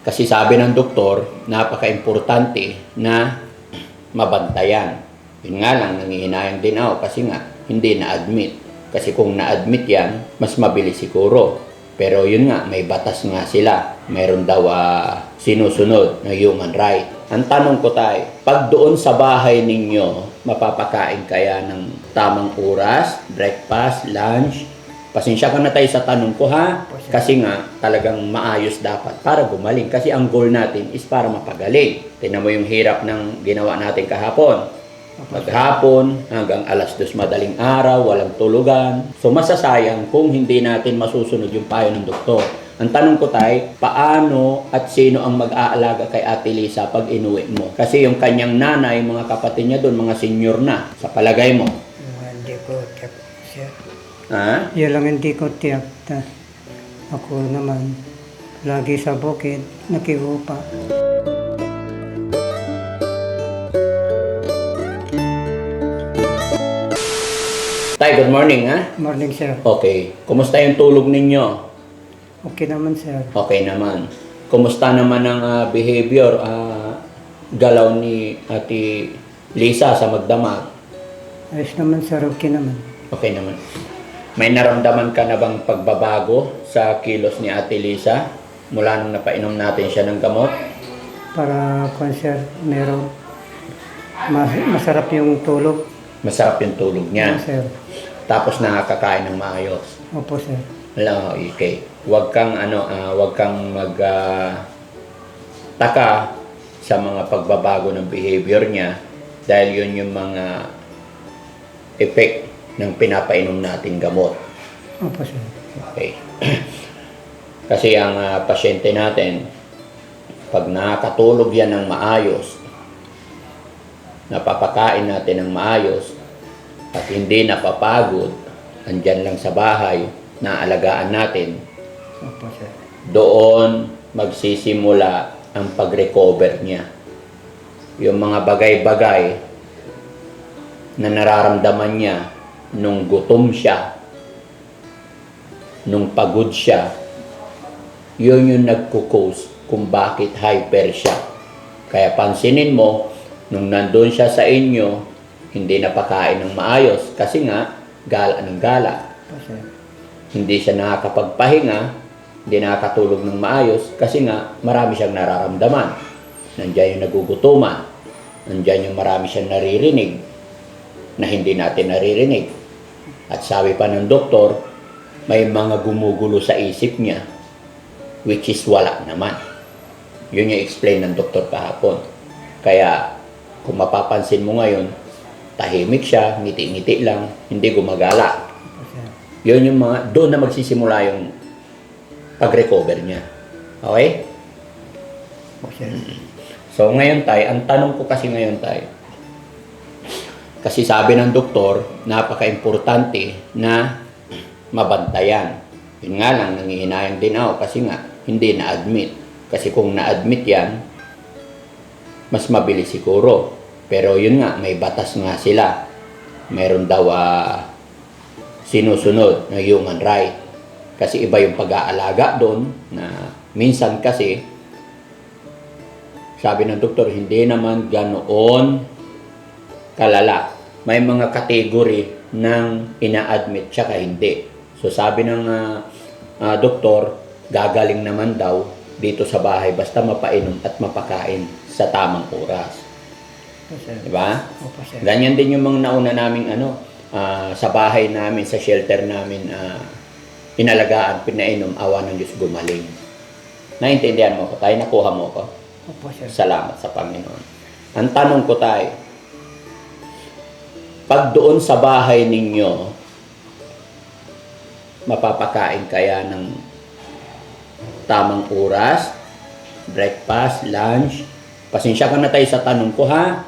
Kasi sabi ng doktor, napaka-importante na mabantayan. Yun nga lang, nangihinayang din ako kasi nga, hindi na-admit. Kasi kung na-admit yan, mas mabilis siguro. Pero yun nga, may batas nga sila. Meron daw ah, sinusunod na human right. Ang tanong ko tayo, pag doon sa bahay ninyo, mapapakain kaya ng tamang oras, breakfast, lunch, Pasensya ka na tayo sa tanong ko ha. Kasi nga, talagang maayos dapat para gumaling. Kasi ang goal natin is para mapagaling. Tingnan mo yung hirap ng ginawa natin kahapon. Maghapon hanggang alas dos madaling araw, walang tulugan. So masasayang kung hindi natin masusunod yung payo ng doktor. Ang tanong ko tayo, paano at sino ang mag-aalaga kay Ate Lisa pag inuwi mo? Kasi yung kanyang nanay, mga kapatid niya doon, mga senior na. Sa palagay mo. Hindi ko siya. Ha? Yan lang hindi ko tiyak. Ta. Ako naman, lagi sa bukid, nakiupa. Tay, good morning ha? Morning, sir. Okay. Kumusta yung tulog ninyo? Okay naman, sir. Okay naman. Kumusta naman ang ah, behavior, ah, galaw ni Ate Lisa sa magdamag? Ayos naman, sir. Okay naman. Okay naman. May naramdaman ka na bang pagbabago sa kilos ni Ate Lisa mula nung napainom natin siya ng gamot? Para, sir, meron. Mas, masarap yung tulog. Masarap yung tulog niya. Sir. Tapos nakakakain ng maayos. Opo, sir. Wala, okay. Huwag kang ano, ah, huwag kang mag ah, taka sa mga pagbabago ng behavior niya dahil yun yung mga effect ng pinapainom nating gamot. Opo, sir. Okay. Kasi ang ah, pasyente natin, pag nakakatulog yan ng maayos, napapakain natin ng maayos, at hindi napapagod, andyan lang sa bahay, naalagaan natin, Opo, sir. doon magsisimula ang pag-recover niya. Yung mga bagay-bagay na nararamdaman niya nung gutom siya, nung pagod siya, yun yung nagkukos kung bakit hyper siya. Kaya pansinin mo, nung nandun siya sa inyo, hindi napakain ng maayos kasi nga, gala ng gala sir. hindi siya nakakapagpahinga, hindi nakakatulog ng maayos kasi nga marami siyang nararamdaman. Nandiyan yung nagugutuman. Nandiyan yung marami siyang naririnig na hindi natin naririnig. At sabi pa ng doktor, may mga gumugulo sa isip niya which is wala naman. Yun yung explain ng doktor kahapon. Kaya kung mapapansin mo ngayon, tahimik siya, ngiti-ngiti lang, hindi gumagala. Yun yung mga, doon na magsisimula yung pag-recover niya. Okay? Sir. So ngayon tay, ang tanong ko kasi ngayon tay, kasi sabi ng doktor, napaka-importante na mabantayan. Yun nga lang, nangihinayang din ako kasi nga, hindi na-admit. Kasi kung na-admit yan, mas mabilis siguro. Pero yun nga, may batas nga sila. Meron daw ah, sinusunod na human right. Kasi iba yung pag-aalaga doon na minsan kasi sabi ng doktor, hindi naman ganoon kalala. May mga category ng ina-admit tsaka hindi. So sabi ng ah, ah, doktor, gagaling naman daw dito sa bahay basta mapainom at mapakain sa tamang oras. Di ba? Ganyan din yung mga nauna naming ano, ah, sa bahay namin, sa shelter namin, ah, inalagaan, pinainom, awa ng Diyos gumaling. Naintindihan mo ko tayo, nakuha mo ko. Opo, sir. Salamat sa Panginoon. Ang tanong ko tayo, pag doon sa bahay ninyo, mapapakain kaya ng tamang oras, breakfast, lunch, pasensya ka na tayo sa tanong ko ha.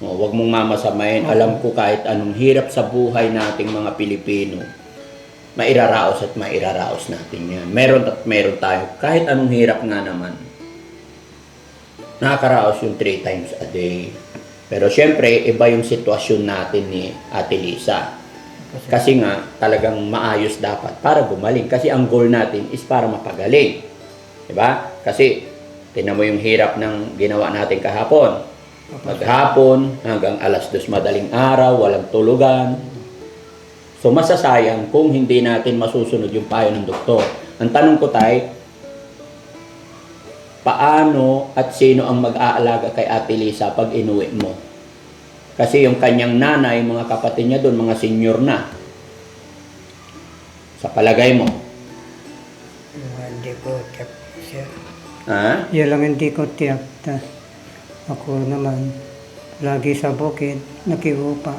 O, huwag mong mamasamayin. Alam ko kahit anong hirap sa buhay nating mga Pilipino, mairaraos at mairaraos natin yan. Meron at meron tayo. Kahit anong hirap nga naman, nakakaraos yung three times a day. Pero syempre, iba yung sitwasyon natin ni Ate Lisa. Kasi nga, talagang maayos dapat para gumaling. Kasi ang goal natin is para mapagaling. Diba? Kasi Tinan mo yung hirap ng ginawa natin kahapon. Maghapon hanggang alas dos madaling araw, walang tulugan. So masasayang kung hindi natin masusunod yung payo ng doktor. Ang tanong ko tay, paano at sino ang mag-aalaga kay Ate Lisa pag inuwi mo? Kasi yung kanyang nanay, mga kapatid niya doon, mga senior na. Sa palagay mo. Hindi ko tiyak, sir. Ha? Yan lang hindi ko tiyak. Na ako naman, lagi sa bukid, nakiupa.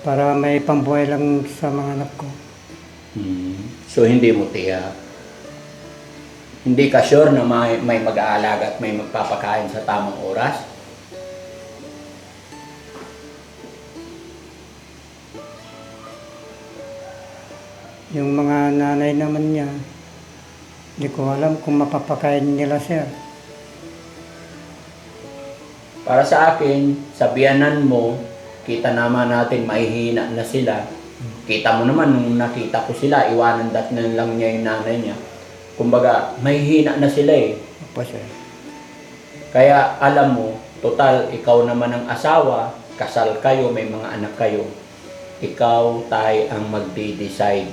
Para may pambuhay lang sa mga anak ko. Hmm. So hindi mo tiyak. Hindi ka sure na may, may mag-aalaga at may magpapakain sa tamang oras? Yung mga nanay naman niya, hindi ko alam kung mapapakain nila, sir. Para sa akin, sa biyanan mo, kita naman natin mahihina na sila. Kita mo naman nung nakita ko sila, iwanan dat na lang niya yung nanay niya. Kumbaga, mahihina na sila eh. Opo, sir. Kaya alam mo, total, ikaw naman ang asawa, kasal kayo, may mga anak kayo. Ikaw, tay, ang magde-decide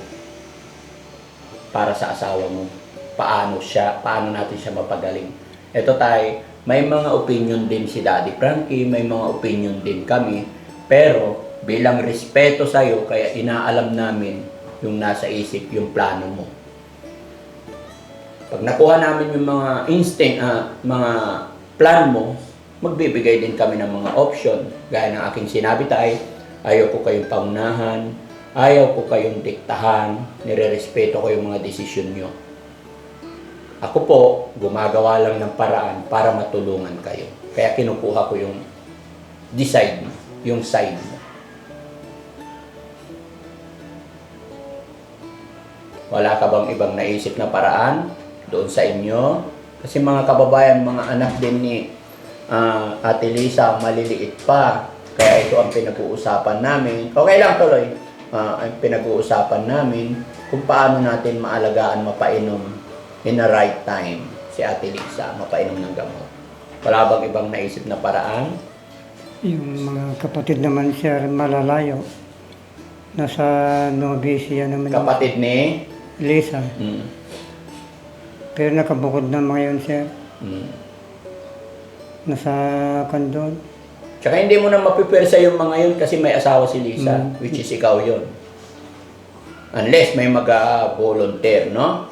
para sa asawa mo. Paano siya, paano natin siya mapagaling. Ito tay, may mga opinion din si Daddy Frankie, may mga opinion din kami. Pero bilang respeto sa iyo, kaya inaalam namin yung nasa isip, yung plano mo. Pag nakuha namin yung mga instinct, ah, mga plan mo, magbibigay din kami ng mga option. Gaya ng aking sinabi tayo, ayaw ko kayong paunahan, ayaw ko kayong diktahan, nire-respeto ko yung mga desisyon nyo. Ako po, gumagawa lang ng paraan para matulungan kayo. Kaya kinukuha ko yung decide mo, yung side mo. Wala ka bang ibang naisip na paraan doon sa inyo? Kasi mga kababayan, mga anak din ni ah, Ate Lisa, maliliit pa. Kaya ito ang pinag-uusapan namin. Okay lang tuloy. Ah, ang pinag-uusapan namin kung paano natin maalagaan, mapainom in the right time si Ate Lisa, mapainom ng gamot. Wala bang ibang naisip na paraan? Yung mga kapatid naman, sir, malalayo. Nasa Novicia naman Kapatid ni... Lisa. Mm, Pero nakabukod na mga yun, sir. mm. Nasa kandon. Tsaka hindi mo na mapipwersa yung mga yun kasi may asawa si Lisa, Mm. which is ikaw yun. Unless may mag-volunteer, no?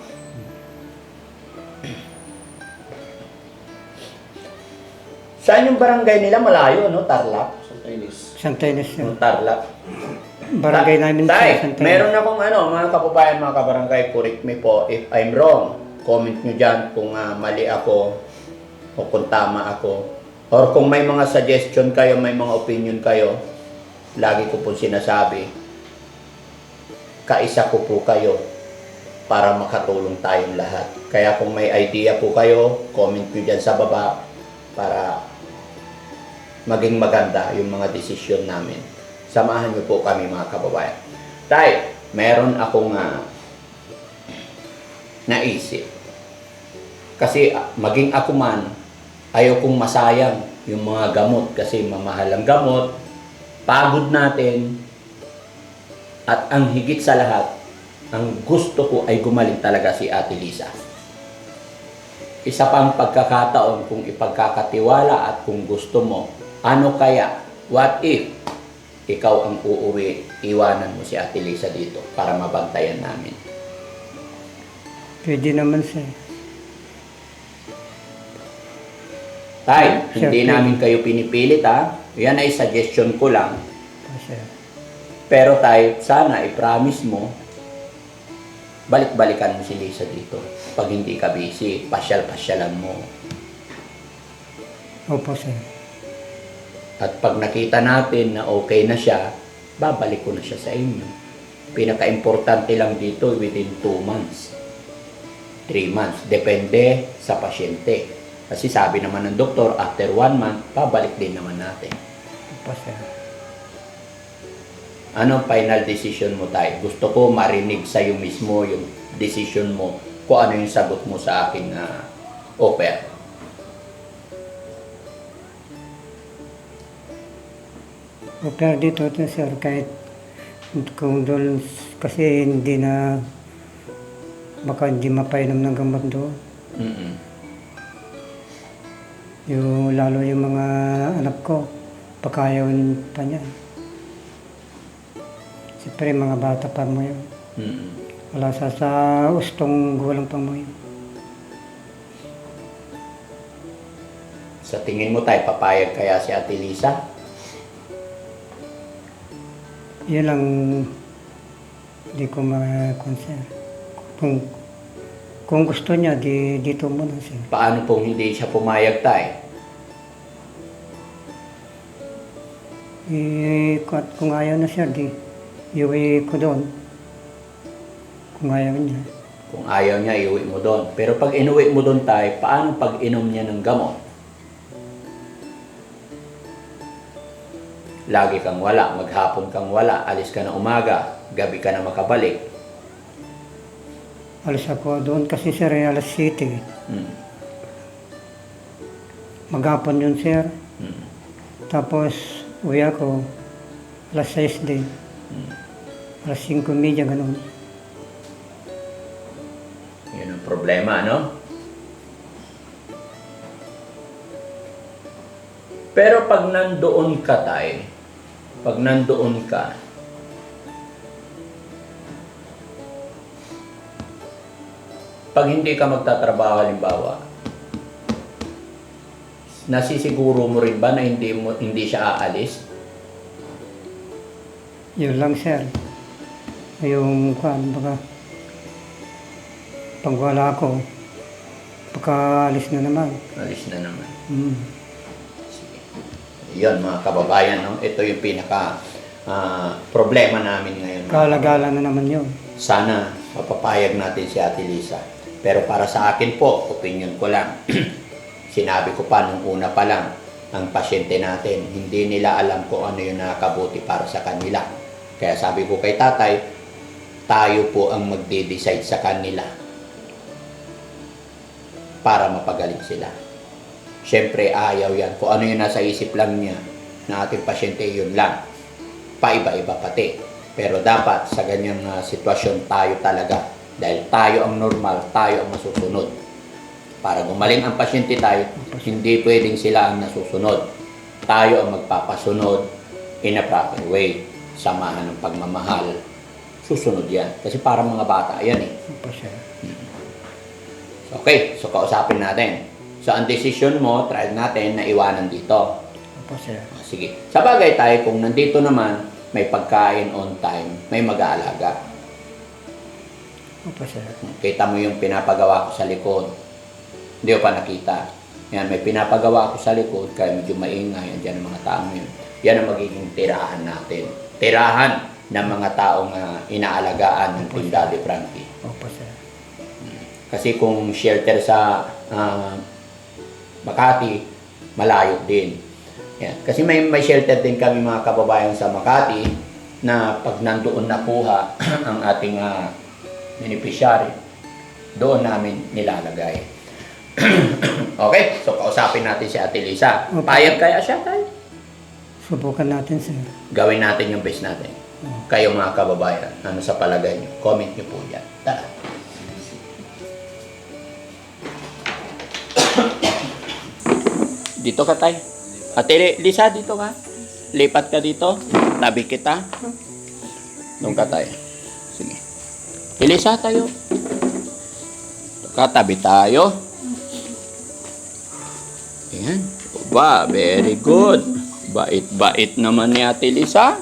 Saan yung barangay nila? Malayo, no? Tarlac. Santa Ines, sir. Yung Tarlac. Barangay Ta- namin, Tay, Santa Ines. meron akong ano, mga kababayan, mga kabarangay, correct me po if I'm wrong. Comment nyo dyan kung ah, mali ako o kung tama ako. Or kung may mga suggestion kayo, may mga opinion kayo, lagi ko po sinasabi, kaisa ko po kayo para makatulong tayong lahat. Kaya kung may idea po kayo, comment nyo dyan sa baba para maging maganda yung mga desisyon namin. Samahan niyo po kami mga kababayan. Tay, meron akong ah, naisip. Kasi ah, maging ako man, ayaw kong masayang yung mga gamot kasi mamahal ang gamot, pagod natin, at ang higit sa lahat, ang gusto ko ay gumaling talaga si Ate Lisa. Isa pang pagkakataon kung ipagkakatiwala at kung gusto mo, ano kaya, what if, ikaw ang uuwi, iwanan mo si Ate Lisa dito para mabantayan namin. Pwede naman, sir. Tay, hindi Sure. namin kayo pinipilit ha. Yan ay suggestion ko lang. Opo, sir. Pero tay, sana i-promise mo, balik-balikan mo si Lisa dito. Pag hindi ka busy, pasyal-pasyalan mo. Opo, sir. At pag nakita natin na okay na siya, babalik ko na siya sa inyo. Pinaka-importante lang dito within 2 months. 3 months. Depende sa pasyente. Kasi sabi naman ng doktor, after 1 month, babalik din naman natin. Anong final decision mo tayo? Gusto ko marinig sa iyo mismo yung decision mo kung ano yung sagot mo sa aking ah, offer. O pero dito to sir, kahit kung doon kasi hindi na baka hindi mapainom ng gamot doon. Mm-mm. Yung, lalo yung mga anak ko, pagkayawan pa niya. Siyempre, mga bata pa mo yun. Mm-mm. Wala sa, sa ustong gulang pa mo yun. Sa tingin mo tayo, papayag kaya si Ate Lisa? Yun lang hindi ko ma-concern. Kung, kung gusto niya, di, dito muna siya. Paano pong hindi siya pumayag tayo? Eh, kung, kung ayaw na siya, di iuwi ko doon. Kung ayaw niya. Kung ayaw niya, iuwi mo doon. Pero pag inuwi mo doon tayo, paano pag inom niya ng gamot? Lagi kang wala, maghapon kang wala, alis ka na umaga, gabi ka na makabalik. Alis ako doon kasi sir, alas 7. Mm. Maghapon yun sir. Mm. Tapos, uwi ako, alas 6 din. Alas 5 media, ganun. Yun ang problema, no? Pero pag nandoon ka tayo, pag nandoon ka, pag hindi ka magtatrabaho, halimbawa, nasisiguro mo rin ba na hindi mo hindi siya aalis? Yun lang sir. Yung, kwan, baka, pag wala ako, baka alis na naman. Alis na naman. Sige. Yun mga kababayan, no? ito yung pinaka ah, problema namin ngayon. Kalagala na naman yun. Sana mapapayag natin si Ate Lisa. Pero para sa akin po, opinion ko lang. Sinabi ko pa nung una pa lang, ang pasyente natin, hindi nila alam kung ano yung nakakabuti para sa kanila. Kaya sabi ko kay tatay, tayo po ang magde-decide sa kanila para mapagaling sila. Siyempre, ayaw yan. Kung ano yung nasa isip lang niya na ating pasyente, yun lang. Paiba-iba pati. Pero dapat sa ganyang ah, sitwasyon tayo talaga. Dahil tayo ang normal, tayo ang masusunod. Para gumaling ang pasyente tayo, hindi pwedeng sila ang nasusunod. Tayo ang magpapasunod in a proper way. Samahan ng pagmamahal. Susunod yan. Kasi para mga bata yan eh. Sir. Okay, so kausapin natin. So ang decision mo, try natin na iwanan dito. Opo sir. Ah, Sige. Sa bagay tayo, kung nandito naman, may pagkain on time, may mag-aalaga. Opo sir. Kita mo yung pinapagawa ko sa likod. Hindi ko pa nakita. Yan, may pinapagawa ko sa likod, kaya medyo maingay, andyan ang mga taong yun. Yan ang magiging tirahan natin. Tirahan ng mga taong ah, inaalagaan ng Team Daddy Frankie. Opo sir. Kasi kung shelter sa ah, Makati, malayo din. Yan. Kasi may, may shelter din kami mga kababayan sa Makati na pag nandoon nakuha ang ating uh, beneficiary, doon namin nilalagay. okay, so kausapin natin si Ate Lisa. Okay. Payag kaya siya tayo? Subukan natin sir. Gawin natin yung best natin. Kayo mga kababayan, ano sa palagay niyo? Comment niyo po yan. Tara. Dito ka tay. Ate Lisa, dito ka. Lipat ka dito. Tabi kita. Doon ka tay. Sige. Elisa tayo. Katabi tayo. Ayan. Ba, very good. Bait-bait naman ni Ate Lisa.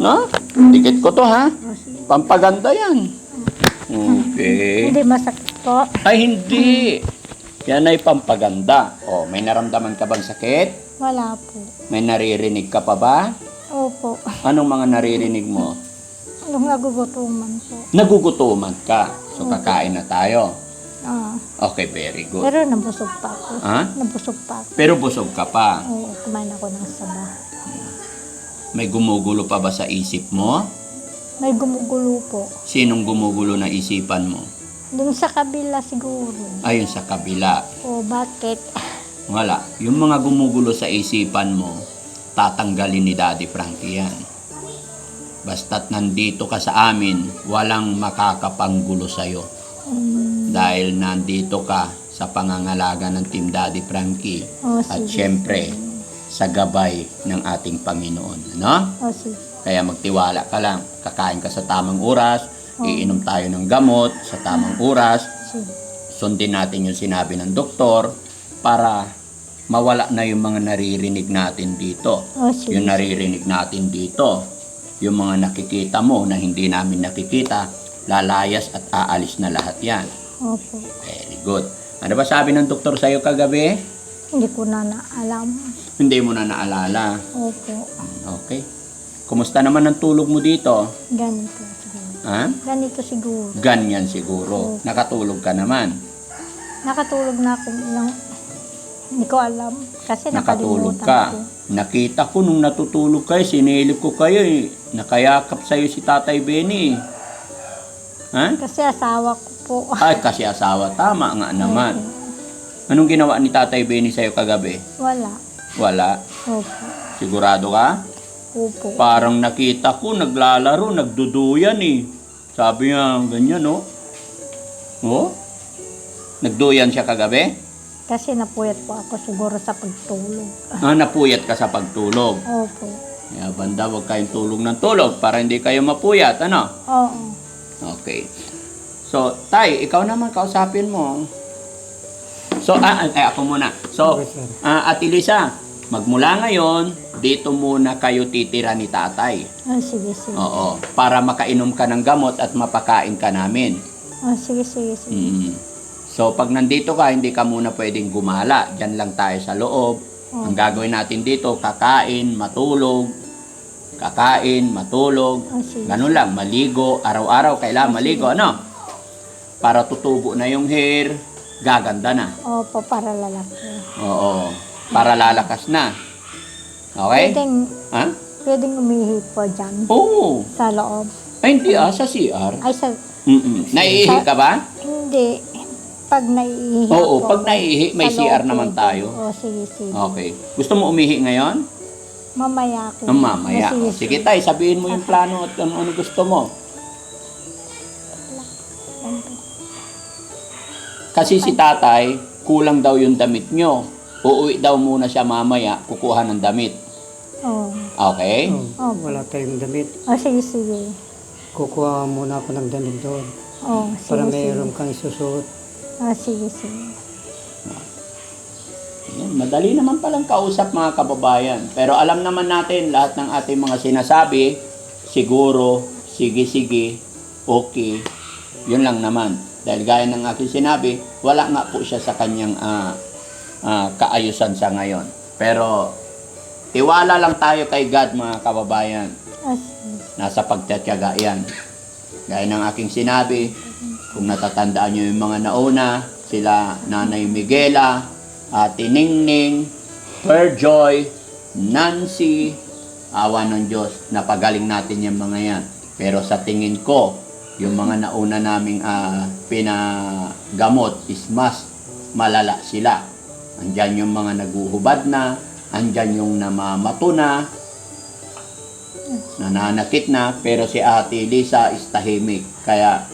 No? Dikit ko to ha. Pampaganda yan. Okay. Hindi masakit po. Ay, hindi. Yan ay pampaganda. Oh, may naramdaman ka bang sakit? Wala po. May naririnig ka pa ba? Opo. Anong mga naririnig mo? Nung nagugutuman po. Nagugutuman ka. So, kakain na tayo. Ah. Okay, very good. Pero nabusog pa ako. Ha? Nabusog pa ako. Pero busog ka pa. Oo, kumain ako ng saba. May gumugulo pa ba sa isip mo? May gumugulo po. Sinong gumugulo na isipan mo? Dun sa kabila siguro. Ayun sa kabila. O bakit? Wala. Yung mga gumugulo sa isipan mo, tatanggalin ni Daddy Frankie yan. Basta't nandito ka sa amin, walang makakapanggulo sa'yo. Mm, Dahil nandito ka sa pangangalaga ng Team Daddy Frankie. o At syempre, sa gabay ng ating Panginoon. Ano? O sige. Kaya magtiwala ka lang. Kakain ka sa tamang oras, Oo. iinom tayo ng gamot sa tamang oras, Sige. sundin natin yung sinabi ng doktor para mawala na yung mga naririnig natin dito. O sige. Yung naririnig natin dito, yung mga nakikita mo na hindi namin nakikita, lalayas at aalis na lahat yan. Opo. Very good. Ano ba sabi ng doktor sa'yo kagabi? Hindi ko na naalam. Hindi mo na naalala. Opo. Okay. Kumusta naman ang tulog mo dito? Ganito siguro. Ha? Ganito siguro. Ganyan siguro. Nakatulog ka naman. Nakatulog na ako ilang... Hindi ko alam. Kasi Nakatulog nakalimutan ka. ko. Nakita ko nung natutulog kayo, sinilip ko kayo eh. Nakayakap sa'yo si Tatay Benny. Ha? Kasi asawa ko po. Ay, kasi asawa. Tama nga naman. Anong ginawa ni Tatay Benny sa'yo kagabi? Wala. Wala. Opo. Sigurado ka? Opo. Parang nakita ko, naglalaro, nagduduyan eh. Sabi niya, ganyan oh. Oh? Nagduyan siya kagabi? Kasi napuyat po ako siguro sa pagtulog. Ah, napuyat ka sa pagtulog. Opo. Kaya banda, huwag kayong tulog ng tulog para hindi kayo mapuyat, ano? Oo. Okay. So, Tay, ikaw naman kausapin mo. So, ah, ah, eh, ako muna. So, ah, Ate Lisa, magmula ngayon, dito muna kayo titira ni tatay. Ah, sige, sige. Oo. Para makainom ka ng gamot at mapakain ka namin. Ah, sige, sige, sige. Mm. So, pag nandito ka, hindi ka muna pwedeng gumala. Diyan lang tayo sa loob. Oh. Ang gagawin natin dito, kakain, matulog. Kakain, matulog. Ah. Ganun lang, maligo. Araw-araw kailangan maligo, ano? Para tutubo na yung hair, gaganda na. Opo, para lalaki. Oo. Para lalakas na. Okay? Pwedeng, Ha? pwedeng umihi po dyan. Oo. Sa loob. Ay, hindi ah, sa CR. Ay, sa, Mm-mm. Naiihi ka ba? hindi. Pag naiihi Oo, ako, pag naiihi, may sa CR loob naman tayo. Oo, sige, sige. Okay. Gusto mo umihi ngayon? Mamaya ako. Ah, mamaya. Ah, sige, O, Sige tay, sabihin mo yung plano at ano, ano gusto mo. Kasi si tatay, kulang daw yung damit nyo. Uuwi daw muna siya mamaya, kukuha ng damit. Oo. Okay? Oh, wala tayong damit. Oh, sige, sige. Kukuha muna ako ng damit doon. Oh, sige, Para sige. mayroon kang susuot. Ah, sige, sige. Yan, madali naman palang kausap mga kababayan. Pero alam naman natin lahat ng ating mga sinasabi, siguro, sige-sige, okay. Yun lang naman. Dahil gaya ng aking sinabi, wala nga po siya sa kanyang ah, ah, kaayusan sa ngayon. Pero tiwala lang tayo kay God mga kababayan. Ah. Nasa pagtatyaga yan. Gaya ng aking sinabi, kung natatandaan nyo yung mga nauna, sila Nanay Miguela, Ate Ningning, Perjoy, Nancy, awa ng Diyos, napagaling natin yung mga yan. Pero sa tingin ko, yung mga nauna naming ah, pinagamot is mas malala sila. Andyan yung mga naguhubad na, andyan yung namamato na, nananakit na, pero si Ate Lisa is tahimik. Kaya,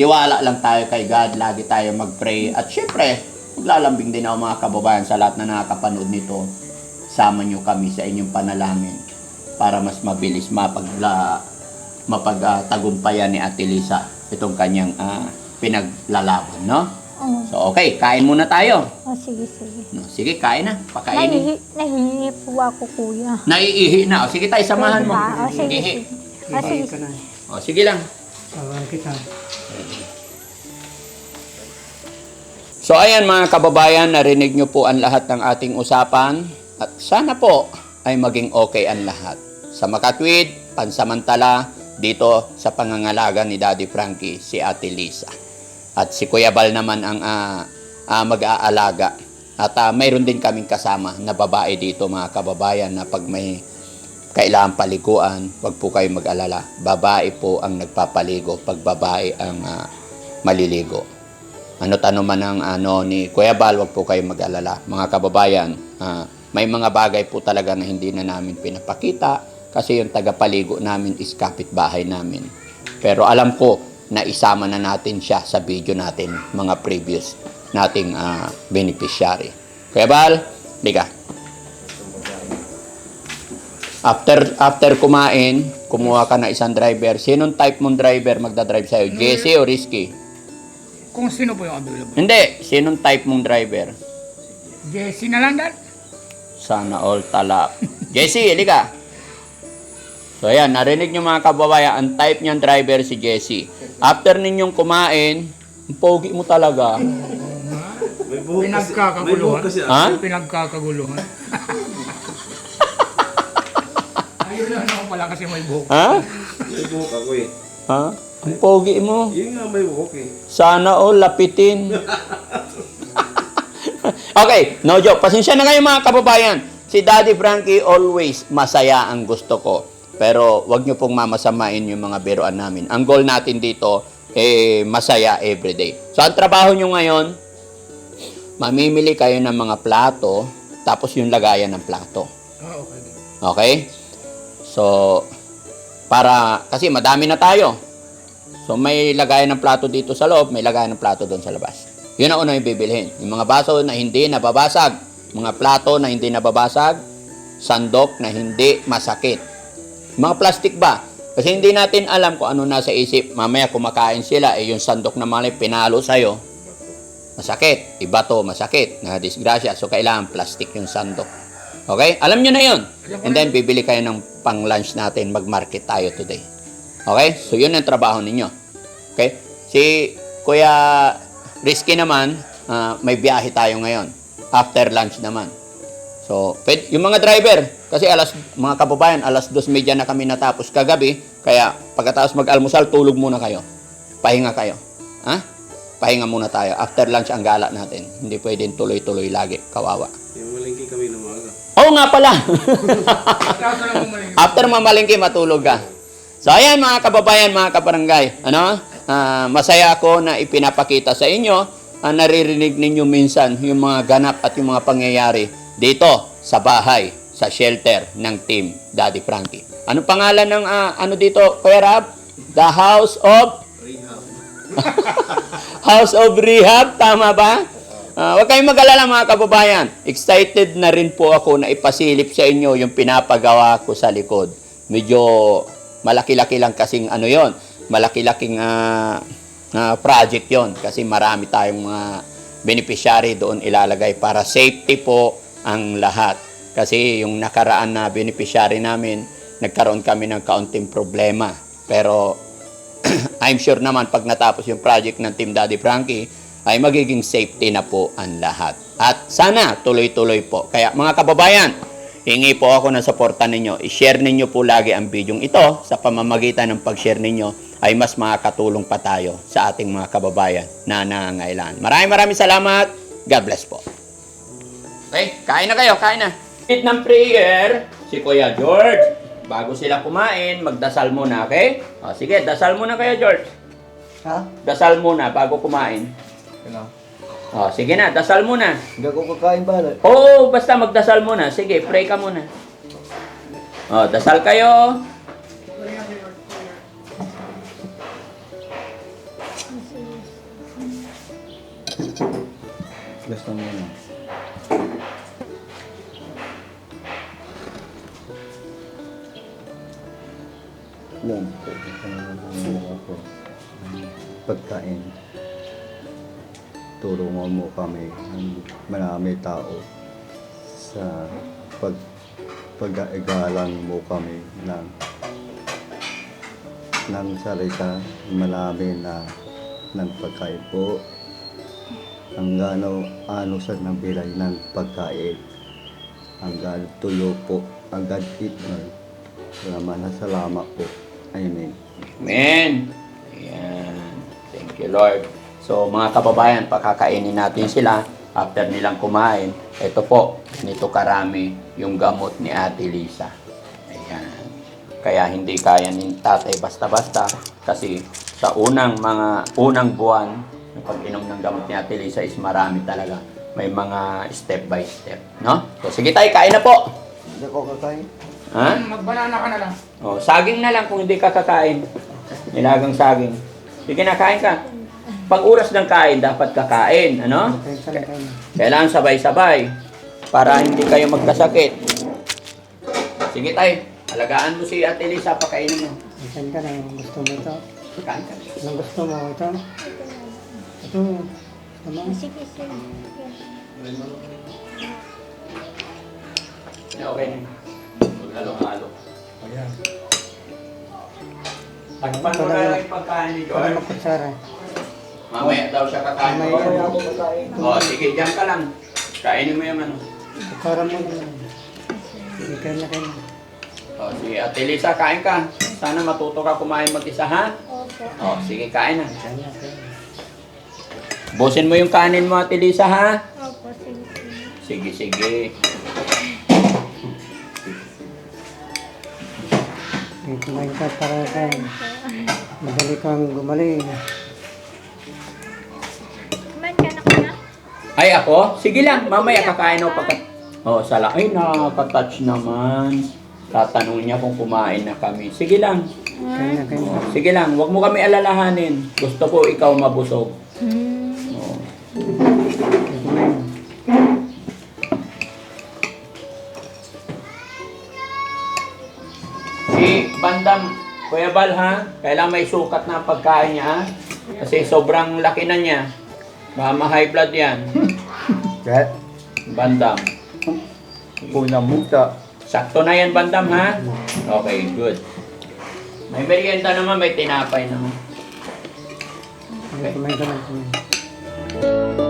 tiwala lang tayo kay God, lagi tayo mag-pray. At syempre, maglalambing din ako mga kababayan sa lahat na nakakapanood nito. Sama nyo kami sa inyong panalangin para mas mabilis mapagla, mapagtagumpayan ni Ate Lisa itong kanyang ah, pinaglalaban, no? Oh, So, okay, kain muna tayo. oh sige, sige. No, sige, kain na. Pakainin. Nahihi, nahihi po ako, kuya. Naiihi na. O, sige tayo, samahan mo. Ah, oh, sige, Ihi. sige. Ah, Ihi sige. ka na. O, sige lang. Sawan kita. So ayan mga kababayan, narinig nyo po ang lahat ng ating usapan at sana po ay maging okay ang lahat. Sa makatwid, pansamantala dito sa pangangalaga ni Daddy Frankie, si Ate Lisa. At si Kuya Bal naman ang ah, ah, mag-aalaga. At ah, mayroon din kaming kasama na babae dito mga kababayan na pag may kailangan paliguan, wag po kayo mag-alala. Babae po ang nagpapaligo pag babae ang ah, maliligo. Ano tano man ang ano ni Kuya Bal, wag po kayo mag-alala. Mga kababayan, ah, may mga bagay po talaga na hindi na namin pinapakita kasi yung tagapaligo namin is kapitbahay namin. Pero alam ko na isama na natin siya sa video natin, mga previous nating ah, beneficiary. Kuya Bal, liga. After after kumain, kumuha ka na isang driver. Sinong type mong driver magdadrive sa'yo? Jesse o Risky? Kung sino po yung available. Hindi. Sinong type mong driver? Jesse na lang dad. Sana all talap. Jesse, halika. So ayan, narinig nyo mga kababayan, ang type niyang driver si Jesse. After ninyong kumain, ang pogi mo talaga. May buhok kasi. May Pinagkakaguluhan. Ha? Pinagkakaguluhan. Ayun lang ako pala kasi may buhok. Ha? May buhok ako eh. Ha? Ang pogi mo. Yun nga may buhok eh. Sana all lapitin. okay, no joke. Pasensya na kayo mga kababayan. Si Daddy Frankie always masaya ang gusto ko. Pero wag niyo pong mamasamain yung mga biruan namin. Ang goal natin dito, eh, masaya everyday. So, ang trabaho nyo ngayon, mamimili kayo ng mga plato, tapos yung lagayan ng plato. Ah, okay. Okay? So, para, kasi madami na tayo. So, may lagayan ng plato dito sa loob, may lagayan ng plato doon sa labas. Yun ang una yung bibilhin. Yung mga baso na hindi nababasag, mga plato na hindi nababasag, sandok na hindi masakit. Mga plastic ba? Kasi hindi natin alam kung ano nasa isip. Mamaya kumakain sila, eh yung sandok na mali pinalo sa'yo, masakit. Iba to, masakit. Na disgrasya. So, kailangan plastic yung sandok. Okay? Alam nyo na yun. And then, bibili kayo ng pang-lunch natin. Mag-market tayo today. Okay? So, yun ang trabaho ninyo. Okay? Si Kuya Risky naman, ah, may biyahe tayo ngayon. After lunch naman. So, pwede, yung mga driver, kasi alas, mga kababayan, alas 2.30 na kami natapos kagabi, kaya pagkatapos mag-almusal, tulog muna kayo. Pahinga kayo. Ha? Pahinga muna tayo. After lunch ang gala natin. Hindi pwedeng tuloy-tuloy lagi. Kawawa. Oo nga pala. After mamalingki, matulog ka. So, ayan mga kababayan, mga kabarangay. Ano? Ah, masaya ako na ipinapakita sa inyo ang naririnig ninyo minsan yung mga ganap at yung mga pangyayari dito sa bahay, sa shelter ng team Daddy Frankie. Anong pangalan ng ah, ano dito, Kuya Rab? The House of House of Rehab, tama ba? Ah, huwag kayong mag-alala mga kababayan. Excited na rin po ako na ipasilip sa inyo yung pinapagawa ko sa likod. Medyo malaki-laki lang kasing ano yon, malaki-laking ah, ah, project yon kasi marami tayong mga beneficiary doon ilalagay para safety po ang lahat. Kasi yung nakaraan na beneficiary namin, nagkaroon kami ng kaunting problema. Pero I'm sure naman pag natapos yung project ng Team Daddy Frankie, ay magiging safety na po ang lahat. At sana tuloy-tuloy po. Kaya mga kababayan, hingi po ako ng suporta ninyo. I-share ninyo po lagi ang video ito sa pamamagitan ng pag-share ninyo ay mas makakatulong pa tayo sa ating mga kababayan na nangangailangan. Maraming maraming salamat. God bless po. Okay, kain na kayo, kain na. Bit ng prayer, si Kuya George. Bago sila kumain, magdasal muna, okay? O, sige, dasal muna kayo, George. Ha? Dasal muna bago kumain. O, sige na, dasal muna. Hindi ko kakain ba? Oo, basta magdasal muna. Sige, pray ka muna. O, dasal kayo. Mo na. Yan. Ano ako. Pagkain. Tulungan mo kami ng marami tao sa pag pag-agalan mo kami ng ng salita marami na ng pagkain po ang gano ano sa ng bilay ng pagkain hanggang tuyo po hanggang itman salamat na salamat po amen Amen. Ayan. Thank you, Lord. So, mga kababayan, pakakainin natin sila after nilang kumain. Ito po, nito karami yung gamot ni Ate Lisa. Ayan. Kaya hindi kaya ni tatay basta-basta kasi sa unang mga unang buwan, pag-inom ng gamot ni Ate Lisa is marami talaga. May mga step by step, no? So, sige tayo, kain na po. Hindi ko kakain. Ha? Magbanana ka na lang. Oh, saging na lang kung hindi ka kakain. Nilagang saging. Sige na, kain ka. Pag oras ng kain, dapat kakain, ano? Kailangan sabay-sabay para hindi kayo magkasakit. Sige tayo, alagaan mo si Ate Lisa, pakainin mo. Isan ka na gusto mo ito. Kain ka. Anong gusto mo ito? Ito. Gusto mo? Sige, sige. Okay na. Halo-halo. Ayan. Takpan mo na lang yung pagkain ni Para George. makutsara. Mamaya daw siya kakain. Mamaya. Oh, sige, diyan ka lang. Kainin mo yung ano. Kutsara mo naman. Ikaw na kayo. Oh, sige, Ate Lisa, kain ka. Sana matuto ka kumain mag-isa, ha? Opo. Oh, sige, kain na. Ikaw na kayo. Busin mo yung kanin mo, Ate Lisa, ha? Opo, sige, sige. Sige, sige. Kumain ka para ka. Madali kang gumaling. Ay, ako? Sige lang, mamaya kakain ako pagka... Oh, sala. Ay, nakaka-touch naman. Tatanong niya kung kumain na kami. Sige lang. Kain na kayo. Oh, sige lang, huwag mo kami alalahanin. Gusto ko ikaw mabusog. Oh. Si Bandam, Kuya Bal ha, kailangan may sukat na pagkain niya ha. Kasi sobrang laki na niya. Baka ma-high blood yan. Kahit Bandam. unang muta. Sakto na yan, Bandam ha? Okay, good. May merienda naman, may tinapay naman. Kumain ka na. Kumain.